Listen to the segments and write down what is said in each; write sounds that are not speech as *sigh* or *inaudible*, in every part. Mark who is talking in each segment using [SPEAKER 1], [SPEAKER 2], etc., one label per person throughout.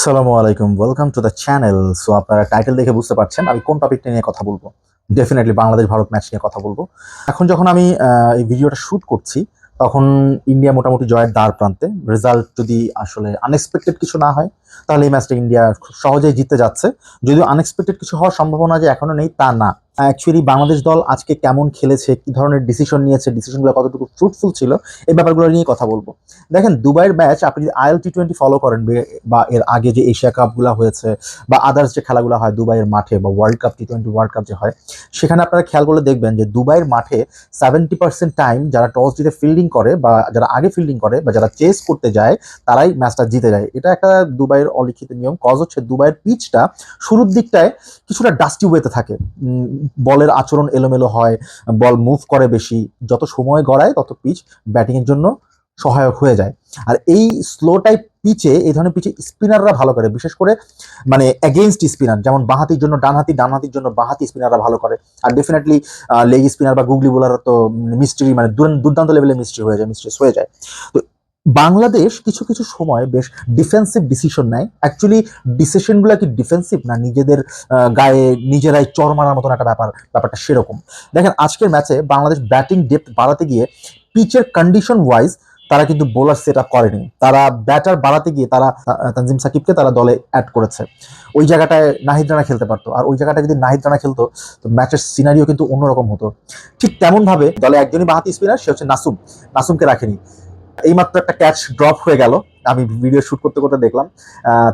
[SPEAKER 1] আসসালামু আলাইকুম welcome to the channel so আপনারা টাইটেল দেখে বুঝতে পারছেন আমি কোন টপিকটা নিয়ে কথা বলব। ডেফিনেটলি বাংলাদেশ ভারত ম্যাচ নিয়ে কথা বলব। এখন যখন আমি এই ভিডিওটা শ্যুট করছি, তখন ইন্ডিয়া মোটামুটি জয়ের দ্বার প্রান্তে। রেজাল্ট যদি আসলে আনএক্সপেক্টেড কিছু না হয়, তাহলে এই ম্যাচটা ইন্ডিয়া খুব সহজেই জিততে যাচ্ছে। যদিও আনএক্সপেক্টেড কিছু হওয়ার সম্ভাবনা যে এখনও নেই, তা না। অ্যাকচুয়ালি বাংলাদেশ দল আজকে কেমন খেলেছে, কি ধরনের ডিসিশন নিয়েছে ডিসিশনগুলো কতটুকু ফ্রুটফুল ছিল, এই ব্যাপারগুলো নিয়ে কথা বলব। দেখেন, দুবাইয়ের ম্যাচ আপনি যদি আইএল টি টোয়েন্টি ফলো করেন, বা এর আগে যে এশিয়া কাপগুলো হয়েছে, বা আদার্স যে খেলাগুলো হয় দুবাইয়ের মাঠে, বা world cup T twenty world cup যে হয়, সেখানে আপনারা খেয়াল করলে দেখবেন যে দুবাইয়ের মাঠে সেভেন্টি পার্সেন্ট টাইম যারা টস জিতে ফিল্ডিং করে, বা যারা আগে ফিল্ডিং করে, বা যারা চেস করতে যায়, তারাই ম্যাচটা জিতে যায়। এটা একটা দুবাইয়ের অলিখিত নিয়ম কজ হচ্ছে দুবাইয়ের পিচটা শুরুর দিকটায় কিছুটা ডাস্টি ওয়েতে থাকে। বলের আচরণ এলোমেলো হয়, বল মুভ করে বেশি। যত সময় গড়ায়, তত পিচ ব্যাটিংয়ের জন্য সহায়ক হয়ে যায়। আর এই স্লো টাইপ পিচে এই ধরনের পিচে স্পিনাররা ভালো করে, বিশেষ করে মানে এগেইনস্ট স্পিনার যেমন বাঁহাতির জন্য ডানহাতি, ডানহাতির জন্য বাঁহাতি স্পিনাররা ভালো করে। আর ডেফিনেটলি লেগ স্পিনার বা গুগলি বোলার তো মিস্ট্রি মানে দুর্দান্ত লেভেলে মিস্ট্রি হয়ে যায় মিস্ট্রিস হয়ে যায়। তো বাংলাদেশ কিছু কিছু সময় বেশ ডিফেন্সিভ ডিসিশন নেয়। অ্যাকচুয়ালি ডিসিশনগুলো কি ডিফেন্সিভ না নিজেদের গায়ে নিজেরাই চর মারার মতন একটা ব্যাপার, ব্যাপারটা সেরকম। দেখেন, আজকের ম্যাচে বাংলাদেশ ব্যাটিং ডেপথ বাড়াতে গিয়ে পিচের কন্ডিশন ওয়াইজ তারা কিন্তু বোলার সেট আপ করেনি। তারা ব্যাটার বাড়াতে গিয়ে তারা তানজিম সাকিবকে তারা দলে অ্যাড করেছে। ওই জায়গাটায় নাহিদ রানা খেলতে পারতো। আর ওই জায়গাটায় যদি নাহিদ রানা খেলতো, তো ম্যাচের সিনারিও কিন্তু অন্যরকম হতো। ঠিক তেমন ভাবে দলে একজনই বাহাতি স্পিনার সে হচ্ছে নাসুম। নাসুমকে রাখেনি। এইমাত্র একটা ক্যাচ ড্রপ হয়ে গেল। আমি ভিডিও শুট করতে করতে দেখলাম।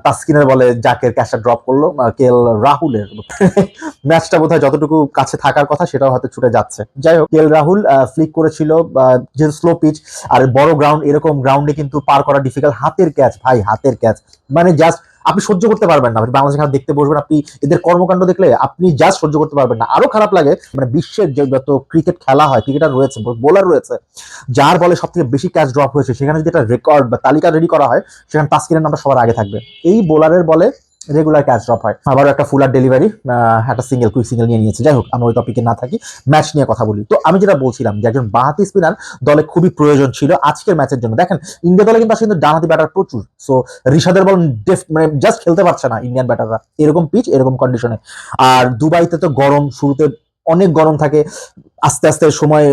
[SPEAKER 1] তাস্কিনের বলে জাকের ক্যাচটা ড্রপ করল। কেল রাহুলের। *laughs* ম্যাচটা বোধহয় যতটুকু কাছে থাকার কথা সেটাও হয়তো ছুটে যাচ্ছে। যাই হোক কেল রাহুল ফ্লিক করেছিল যে স্লো পিচ আর বড় গ্রাউন্ড এরকম গ্রাউন্ডে কিন্তু পার করা ডিফিকাল্ট হাতের ক্যাচ ভাই, হাতের ক্যাচ মানে জাস্ট আপনি সহ্য করতে পারবেন না। আপনি খারাপ দেখতে বসবেন, আপনি এদের কর্মকাণ্ড দেখলে আপনি যা সহ্য করতে পারবেন না। আরও খারাপ লাগে মানে বিশ্বের যে যত ক্রিকেট খেলা হয় ক্রিকেটার রয়েছে বোলার রয়েছে, যার বলে সব থেকে বেশি ক্যাচ ড্রপ হয়েছে, সেখানে যদি একটা রেকর্ড বা তালিকা রেডি করা হয়, সেখানে তাস্কিরের নামটা সবার আগে থাকবে। এই বোলারের বলে রেগুলার ক্যাচ ড্রপ হয়। আবারও একটা ফুলার ডেলিভারি একটা সিঙ্গেল কুইক সিঙ্গেল নিয়ে নিয়েছে। যাই হোক আমরা ওই টপিকে না থাকি। ম্যাচ নিয়ে কথা বলি। তো আমি যেটা বলছিলাম যে একজন বাহাতি স্পিনার দলে খুবই প্রয়োজন ছিল আজকের ম্যাচের জন্য। দেখেন ইন্ডিয়া দলে কিন্তু আসলে ডানহাতি ব্যাটার প্রচুর। সো ঋষাদের বল মানে জাস্ট খেলতে পারছে না ইন্ডিয়ান ব্যাটাররা এরকম পিচ এরকম কন্ডিশনে আর দুবাইতে তো গরম, শুরুতে অনেক গরম থাকে। আস্তে আস্তে সময়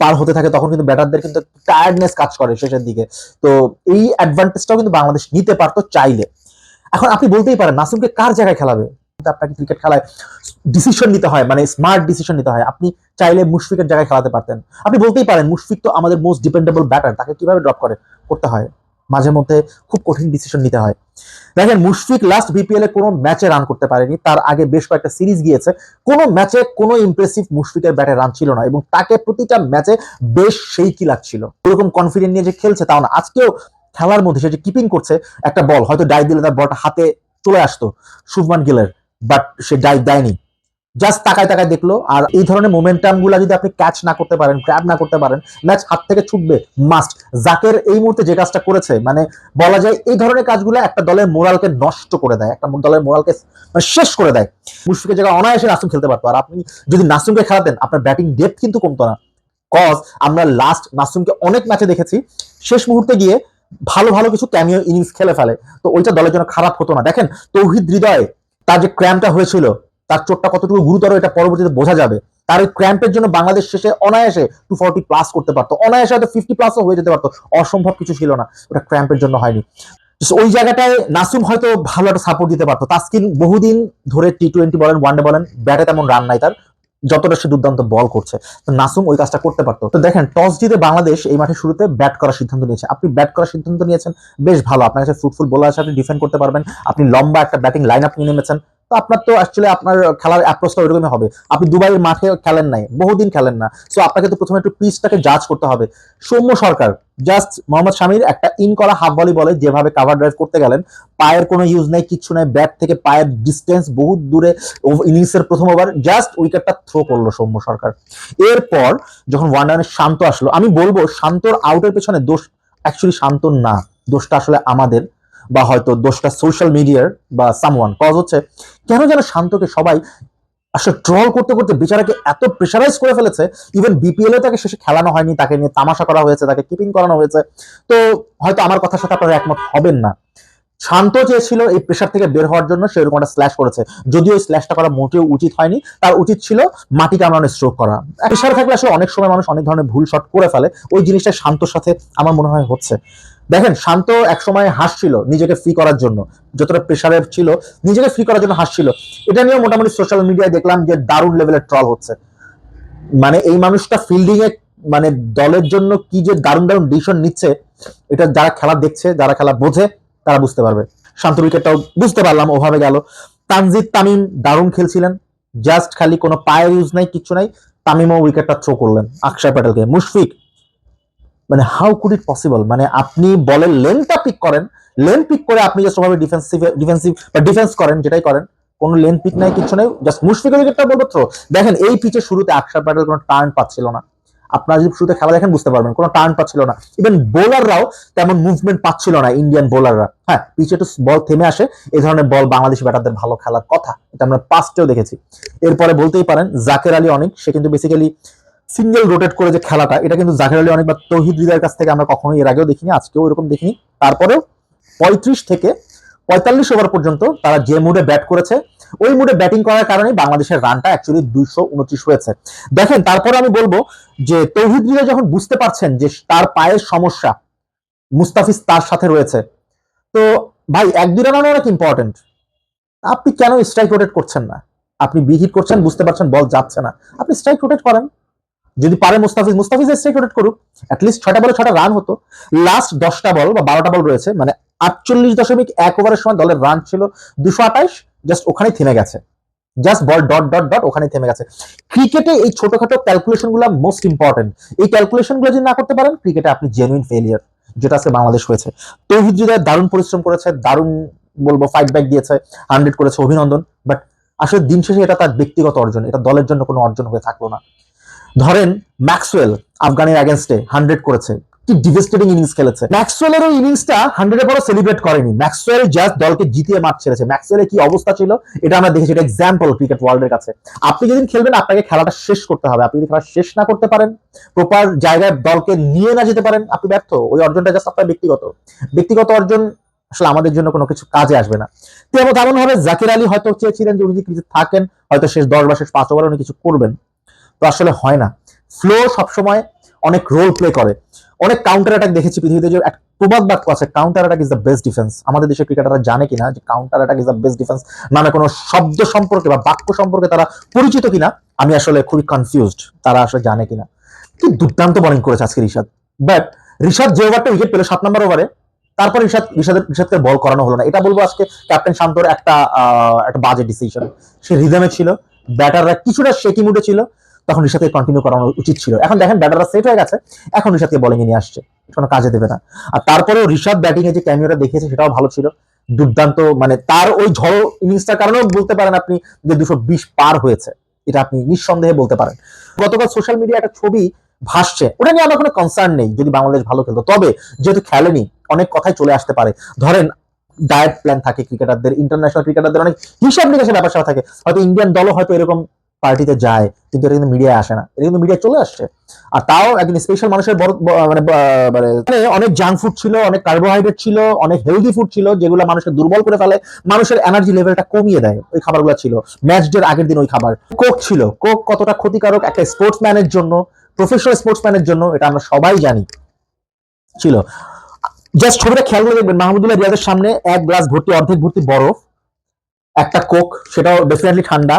[SPEAKER 1] পার হতে থাকে, তখন কিন্তু ব্যাটারদের কিন্তু টায়ার্ডনেস কাজ করে শেষের দিকে। তো এই অ্যাডভান্টেজটাও কিন্তু বাংলাদেশ নিতে পারতো চাইলে। এখন আপনি বলতেই পারেন, নাসিমকে কার জায়গায় খেলাবে? আপনাকে ক্রিকেট খেলায় ডিসিশন নিতে হয় মানে স্মার্ট ডিসিশন নিতে হয়। আপনি চাইলে মুশফিকের জায়গায় খেলাতে পারতেন। আপনি বলতেই পারেন, মুশফিক তো আমাদের মোস্ট ডিপেন্ডেবল ব্যাটার তাকে কীভাবে ড্রপ করে, করতে হয়। মাঝে মধ্যে খুব কঠিন ডিসিশন নিতে হয়। দেখেন, মুশফিক লাস্ট বিপিএল এ কোনো ম্যাচে রান করতে পারেনি। তার আগে বেশ কয়েকটা সিরিজ গিয়েছে। কোনো ম্যাচে কোনো ইমপ্রেসিভ মুশফিকের ব্যাটে রান ছিল না এবং তাকে প্রতিটা ম্যাচে বেশ সেই কি লাগছিল। ওরকম কনফিডেন্ট নিয়ে যে খেলছে, তাও না। আজকেও খেলার মধ্যে সে যে কিপিং করছে, একটা বল হয়তো ডাই দিলে তার বলটা হাতে চলে আসতো শুভমান গিলের বাট সে ডাই দেয়নি। জাস্ট তাকায় তাকায় দেখল, আর এই ধরনের মোমেন্টামগুলা যদি আপনি ক্যাচ না করতে পারেন গ্র্যাব না করতে পারেন ম্যাচ হাত থেকে ছুটবে মাস্ট জাকের এই মুহূর্তে যে কাজটা করেছে মানে বলা যায় এই ধরনের কাজগুলো একটা দলের মোরালকে নষ্ট করে দেয়, একটা দলের মোরালকে মানে শেষ করে দেয়। মুশফিকের জায়গায় অনায়াসে নাসুম খেলতে পারতো, আর আপনি যদি নাসুমকে খেলাতেন, আপনার ব্যাটিং ডেপথ কিন্তু কমতো না। কজ আমরা লাস্ট নাসুমকে অনেক ম্যাচে দেখেছি। শেষ মুহূর্তে গিয়ে ভালো ভালো কিছু ক্যামিও ইনিংস খেলে ফেলে। তো ওইটা দলের জন্য খারাপ হতো না। দেখেন, তৌহিদ হৃদয় তার যে ক্র্যাম্পটা হয়েছিল, তার চোটটা কতটুকু গুরুতর, এটা পরবর্তীতে বোঝা যাবে। তার ওই ক্র্যাম্পের জন্য বাংলাদেশ শেষে অনায়াসে টু ফর্টি প্লাস করতে পারতো। অনায়াসে হয়তো ফিফটি প্লাসও হয়ে যেতে পারতো। অসম্ভব কিছু ছিল না। ওটা ক্র্যাম্পের জন্য হয়নি। ওই জায়গাটায় নাসুম হয়তো ভালো একটা সাপোর্ট দিতে পারতো। তাস্কিন বহুদিন ধরে টি টোয়েন্টি বলেন ওয়ানডে বলেন, ব্যাটে তেমন রান নাই তার। যতটা সে দুর্দান্ত বল করছে। তো নাসুম ওই কাজটা করতে পারতো। তো দেখেন, টস জিতে বাংলাদেশ এই মাঠে শুরুতে ব্যাট করার সিদ্ধান্ত নিয়েছে। আপনি ব্যাট করার সিদ্ধান্ত নিয়েছেন, বেশ ভালো। আপনার কাছে ফ্রুটফুল বোলার আছে, আপনি ডিফেন্ড করতে পারবেন। আপনি লম্বা একটা ব্যাটিং লাইন আপ নিয়ে নেমেছেন। তো আপনার তো অ্যাকচুয়ালি আপনার খেলার অ্যাপ্রোচটা ওইরকমই হবে। আপনি দুবাইয়ের মাঠে খেলেন নাই, বহুদিন খেলেন না। সো আপনাকে তো প্রথমে একটু পিচটাকে জাজ করতে হবে। সৌম্য সরকার জাস্ট মোহাম্মদ শামির একটা ইন করা হাফ বলি বলে, যেভাবে কাভার ড্রাইভ করতে গেলেন, পায়ের কোনো ইউজ নেই, কিচ্ছু নাই ব্যাট থেকে পায়ের ডিস্টেন্স বহুত দূরে ইনিংসের প্রথম ওভার জাস্ট উইকেটটা থ্রো করল সৌম্য সরকার। এরপর যখন ওয়ান রানে শান্ত আসলো, আমি বলব শান্তর আউটের পেছনে দোষ অ্যাকচুয়ালি শান্তর না। দোষটা আসলে আমাদের। বা হয়তো দোষটা সোশ্যাল মিডিয়ার বা সামওয়ান কজ হচ্ছে, কেন যেন শান্তকে সবাই আসলে ট্রল করতে করতে বেচারাকে এত প্রেশারাইজ করে ফেলেছে ইভেন বিপিএল এ তাকে শেষে খেলানো হয়নি, তাকে নিয়ে তামাশা করা হয়েছে, তাকে কিপিং করানো হয়েছে। তো হয়তো আমার কথার সাথে আপনারা একমত হবেন না। শান্ত চেয়েছিল এই প্রেশার থেকে বের হওয়ার জন্য সেরকম একটা স্ল্যাশ করেছে। যদিও এই স্ল্যাশটা করা মোটেও উচিত হয়নি, তার উচিত ছিল মাটি কামড়ানো স্ট্রোক করা। প্রেশার থাকলে আসলে অনেক সময় মানুষ অনেক ধরনের ভুল শট করে ফেলে, ওই জিনিসটা শান্তর সাথে আমার মনে হয় হচ্ছে। দেখেন, শান্ত এক সময় হাসছিল নিজেকে ফ্রি করার জন্য, যতটা প্রেশারের ছিল, নিজেকে ফ্রি করার জন্য হাসছিল। এটা নিয়ে মোটামুটি সোশ্যাল মিডিয়ায় দেখলাম যে দারুণ লেভেলের ট্রল হচ্ছে। মানে এই মানুষটা ফিল্ডিং এ মানে দলের জন্য কি যে দারুণ দারুণ ডিসিশন নিচ্ছে, এটা যারা খেলা দেখছে, যারা খেলা বোঝে, তারা বুঝতে পারবে। শান্ত উইকেটটাও বুঝতে পারলাম, ওভাবে গেল। তানজিদ তামিম দারুণ খেলছিলেন। জাস্ট খালি কোনো পায়ের ইউজ নাই কিছু নাই। তামিমও উইকেটটা থ্রো করলেন আকশার প্যাটেলকে মুশফিক মানে হাউ কুড ইট পসিবল মানে আপনি বলের লেনটা পিক করেন লেন পিক করে আপনি জাস্ট ওভাবে ডিফেন্সিভ ডিফেন্সিভ বা ডিফেন্স করেন, যেটাই করেন, কোনো লেন পিক নাই কিছু নেই জাস্ট মুশফিকের উইকেটটা বলব থ্রো দেখেন, এই পিচে শুরুতে আকশার প্যাটেল কোনো টার্ন পাচ্ছিল না। আপনারা যদি শুরুতে খেলা দেখেন, বুঝতে পারবেন, কোনো টার্ন পাচ্ছিল না। ইভেন বোলাররাও তেমন মুভমেন্ট পাচ্ছিল না ইন্ডিয়ান বোলাররা হ্যাঁ পিচে একটু বল থেমে আসে এই ধরনের বল বাংলাদেশি ব্যাটারদের ভালো খেলার কথা, এটা আমরা পাস্টেও দেখেছি। এরপরে বলতেই পারেন, জাকের আলী অনেক, সে কিন্তু বেসিক্যালি সিঙ্গেল রোটেট করে যে খেলাটা, এটা কিন্তু জাকের আলী অনেক বা তৌহিদ হৃদয়ের কাছ থেকে আমরা কখনোই এর আগেও দেখিনি, আজকেও এরকম দেখিনি। তারপরেও পঁয়ত্রিশ থেকে পঁয়তাল্লিশ ওভার পর্যন্ত তারা যে মুডে ব্যাট করেছে, ওই মুডে ব্যাটিং করার কারণে বাংলাদেশের রানটা অ্যাকচুয়ালি দুইশো উনত্রিশ হয়েছে। দেখেন, তারপরে আমি বলব যে তৌহিদ হৃদয় যখন বুঝতে পারছেন যে তার পায়ের সমস্যা, মুস্তাফিজ তার সাথে রয়েছে, তো ভাই, এক দুই রান অনেক ইম্পর্টেন্ট আপনি কেন স্ট্রাইক রোটেট করছেন না? আপনি বিহিট করছেন, বুঝতে পারছেন বল যাচ্ছে না। আপনি স্ট্রাইক রোটেট করেন। যদি পারে মুস্তাফিজ মুস্তাফিজ স্ট্রাইক রোটেট করুক অ্যাটলিস্ট ছটা বলে ছটা রান হতো। লাস্ট দশটা বল বা বারোটা বল রয়েছে মানে আটচল্লিশ দশমিক এক ওভারের সময় দলের রান ছিল দুশো আঠাশ জাস্ট ওখানেই থেমে গেছে। Just ball dot dot dot ওখানেই থেমে গেছে। ক্রিকেটে এই ছোটখাটো ক্যালকুলেশনগুলো মোস্ট ইম্পর্টেন্ট এই ক্যালকুলেশনগুলো যদি না করতে পারেন ক্রিকেটে আপনি জেনুইন ফেলিয়ার যেটা আজকে বাংলাদেশ হয়েছে। তৌহিদ হৃদয় দারুণ পরিশ্রম করেছে, দারুণ বলব ফাইট ব্যাক দিয়েছে হান্ড্রেড করেছে অভিনন্দন বাট আসলে দিন শেষে এটা তার ব্যক্তিগত অর্জন, এটা দলের জন্য কোনো অর্জন হয়ে থাকল না। ধরেন ম্যাক্সওয়েল আফগানের অ্যাগেনস্টে হান্ড্রেড করেছে। কি ডিভেস্টেটিং ইনিংস খেলেছে। ম্যাক্সওয়েলের ওই ইনিংসটা হান্ড্রেডের পরও সেলিব্রেট করেনি। ম্যাক্সওয়েল জাস্ট দলকে জিতিয়ে মাঠ ছেড়েছে। ম্যাক্সওয়েলের কি অবস্থা ছিল, এটা আমরা দেখেছি। এটা এক্সাম্পল ক্রিকেট ওয়ার্ল্ডের কাছে। আপনি যেদিন খেলবেন, আপনাকে খেলাটা শেষ করতে হবে। আপনি যদি খেলা শেষ না করতে পারেন প্রপার জায়গায় দলকে নিয়ে না যেতে পারেন, আপনি ব্যর্থ। ওই অর্জনটা জাস্ট আপনার ব্যক্তিগত। ব্যক্তিগত অর্জন আসলে আমাদের জন্য কোনো কিছু কাজে আসবে না। তেমন তেমন ভাবে জাকির আলী হয়তো চেয়েছিলেন যে উনি যদি থাকেন, হয়তো শেষ দশ বা শেষ পাঁচ ওভার উনি কিছু করবেন। তো আসলে হয় না। ফ্লো সবসময় অনেক রোল প্লে করে। অনেক কাউন্টার অ্যাটাক দেখেছি পৃথিবীতে যে প্রবাদ বাক্য আছে counter attack is the best defence আমাদের দেশের ক্রিকেটাররা জানে কিনা যে counter attack is the best defence নামে কোনো শব্দ সম্পর্কে বা বাক্য সম্পর্কে তারা পরিচিত কিনা, আমি আসলে খুবই কনফিউজড তারা আসলে জানে কিনা। কি দুর্দান্ত বোলিং করেছে আজকে রিশাদ। বাট রিশাদ যে ওভারটা উইকেট পেল সাত নম্বর ওভারে তারপর রিশাদ, রিশাদের, রিশাদকে বল করানো হলো না। এটা বলব আজকে ক্যাপ্টেন শান্তর একটা একটা বাজে ডিসিশন সে রিদমে ছিল ব্যাটাররা কিছুটা শেকি মুডে ছিল তখন রিশাদকে কন্টিনিউ করানো উচিত ছিল। এখন দেখেন ব্যাটাররা সেট হয়ে গেছে, এখন রিশাদকে বলিং নিয়ে আসছে, কোনো কাজে দেবে না। আর তারপরেও রিশাদ ব্যাটিং এ যে ক্যামিওটা দেখিয়েছে সেটাও ভালো ছিল। দুর্দান্ত মানে তার ওই ঝড়ো ইনিংসটার কারণেও বলতে পারেন আপনি যে দুশো বিশ পার হয়েছে, এটা আপনি নিঃসন্দেহে বলতে পারেন। গতকাল সোশ্যাল মিডিয়া একটা ছবি ভাসছে, ওটা নিয়ে আমার কোনো কনসার্ন নেই, যদি বাংলাদেশ ভালো খেলতো। তবে যেহেতু খেলেনি, অনেক কথাই চলে আসতে পারে। ধরেন ডায়েট প্ল্যান থাকে ক্রিকেটারদের ইন্টারন্যাশনাল ক্রিকেটারদের অনেক হিসাব নিকাশের ব্যাপার স্যাপার থাকে। হয়তো ইন্ডিয়ান দলও হয়তো এরকম পার্টিতে যায়, কিন্তু এটা কিন্তু মিডিয়ায় আসে না। এটা কিন্তু মিডিয়ায় চলে আসছে। আর তাও একদিন স্পেশাল মানুষের বড় মানে মানে মানে অনেক জাঙ্ক ফুড ছিল, অনেক কার্বোহাইড্রেট ছিল, অনেক হেলদি ফুড ছিল, যেগুলো মানুষকে দুর্বল করে ফেলে, মানুষের এনার্জি লেভেলটা কমিয়ে দেয়, ওই খাবারগুলো ছিল। ম্যাচ ডের আগের দিন ওই খাবার। কোক ছিল। কোক কতটা ক্ষতিকারক একটা স্পোর্টসম্যানের জন্য প্রফেশনাল স্পোর্টসম্যানের জন্য, এটা আমরা সবাই জানি, ছিল। জাস্ট ছবিটা খেয়াল করে দেখবেন, মাহমুদুল্লাহ রিয়াদের সামনে এক গ্লাস ভর্তি, অর্ধেক ভর্তি বরফ, একটা কোক সেটাও ডেফিনেটলি ঠান্ডা।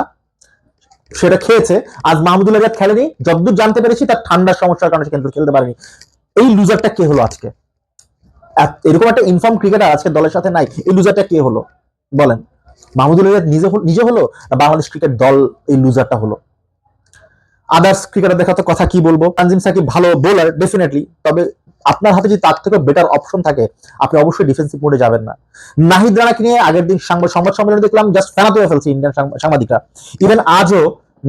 [SPEAKER 1] সেটা খেয়েছে। আজ মাহমুদুল আজাদ খেলেনি, যতদূর জানতে পেরেছি তার ঠান্ডার সমস্যার কারণে কিন্তু খেলতে পারেনি। এই লুজারটা কে হলো আজকে? এরকম একটা ইনফর্ম ক্রিকেটার আজকে দলের সাথে নাই, এই লুজারটা কে হলো? বলেন। মাহমুদুল আজাদ নিজে নিজে হলো বাংলাদেশ ক্রিকেট দল এই লুজারটা হলো? আদার্স ক্রিকেটারদের কথা কথা কি বলব? তানজিম সাকিব ভালো বোলার ডেফিনেটলি তবে আপনার হাতে যদি তার থেকে বেটার অপশন থাকে, আপনি অবশ্যই ডিফেন্সিভ মোডে যাবেন না। নাহিদ রানাকে নিয়ে আগের দিন সংবাদ সংবাদ সম্মেলনে দেখলাম জাস্ট ফেনাতে হয়ে ফেলছে ইন্ডিয়ান সাংবাদিকরা। ইভেন আজও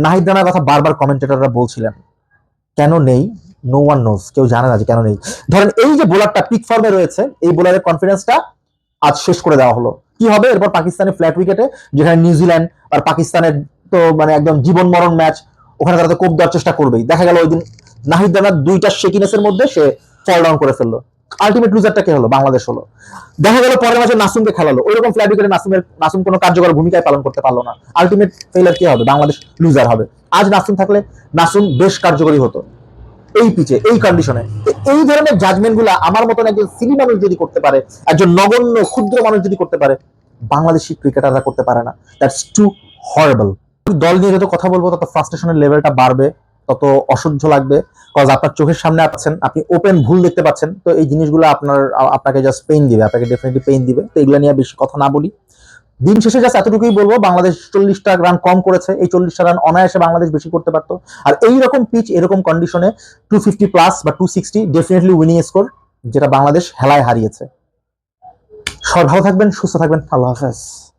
[SPEAKER 1] নাহিদ রানার কথা বারবার কমেন্টেটররা বলছিলেন। কেন নেই? নো ওয়ান নোজ কেউ জানে না যে কেন নেই। ধরেন এই যে বোলারটা পিক ফর্মে রয়েছে, এই বোলারের কনফিডেন্সটা আজ শেষ করে দেওয়া হলো। কি হবে? এরপর পাকিস্তানের ফ্ল্যাট উইকেটে যেখানে নিউজিল্যান্ড আর পাকিস্তানের তো মানে একদম জীবন মরণ ম্যাচ ওখানে তারা তো কোপ দেওয়ার চেষ্টা করবেই। দেখা গেল ওই দিন নাহিদ রানার দুইটা শেকিনেসের মধ্যে সে ফল ডাউন করে ফেলল। আলটিমেট লুজারটা কে হলো? বাংলাদেশ হলো। দেখা গেল পরের মাসে নাসুমকে খেলালো। ওইরকম ফ্ল্যাট উইকেটে নাসুমের, নাসুম কোনো কার্যকর ভূমিকায় পালন করতে পারল না। আলটিমেট ফেলার কে হবে? বাংলাদেশ লুজার হবে। আজ নাসুম থাকলে নাসুম বেশ কার্যকরী হতো। এই পিচে এই কন্ডিশনে এই ধরনের জাজমেন্টগুলা আমার মতন একজন সিলি মানুষ যদি করতে পারে, একজন নগণ্য, ক্ষুদ্র মানুষ যদি করতে পারে, বাংলাদেশি ক্রিকেটাররা করতে পারে না। দ্যাটস টু হরেবল দল নিয়ে যত কথা বলব, তত ফ্রাস্ট্রেশনের লেভেলটা বাড়বে। তত অসহ্য লাগবে কজ আপনার চোখের সামনে আছেন, আপনি ওপেন ভুল দেখতে পাচ্ছেন, তো এই জিনিসগুলো আপনার, আপনাকে জাস্ট পেইন দিবে, আপনাকে ডেফিনেটলি পেইন দিবে, তো এগুলো নিয়ে বেশি কথা না বলি। দিন শেষে জাস্ট এতটুকুই বলব, বাংলাদেশ চল্লিশটা রান কম করেছে, এই চল্লিশটা রান অনায়াসে বাংলাদেশ বেশি করতে পারতো, আর এই রকম পিচ এরকম কন্ডিশনে টু ফিফটি প্লাস বা two sixty definitely winning score যেটা বাংলাদেশ হেলায় হারিয়েছে। সবাই ভালো থাকবেন, সুস্থ থাকবেন, আল্লাহ হাফেজ।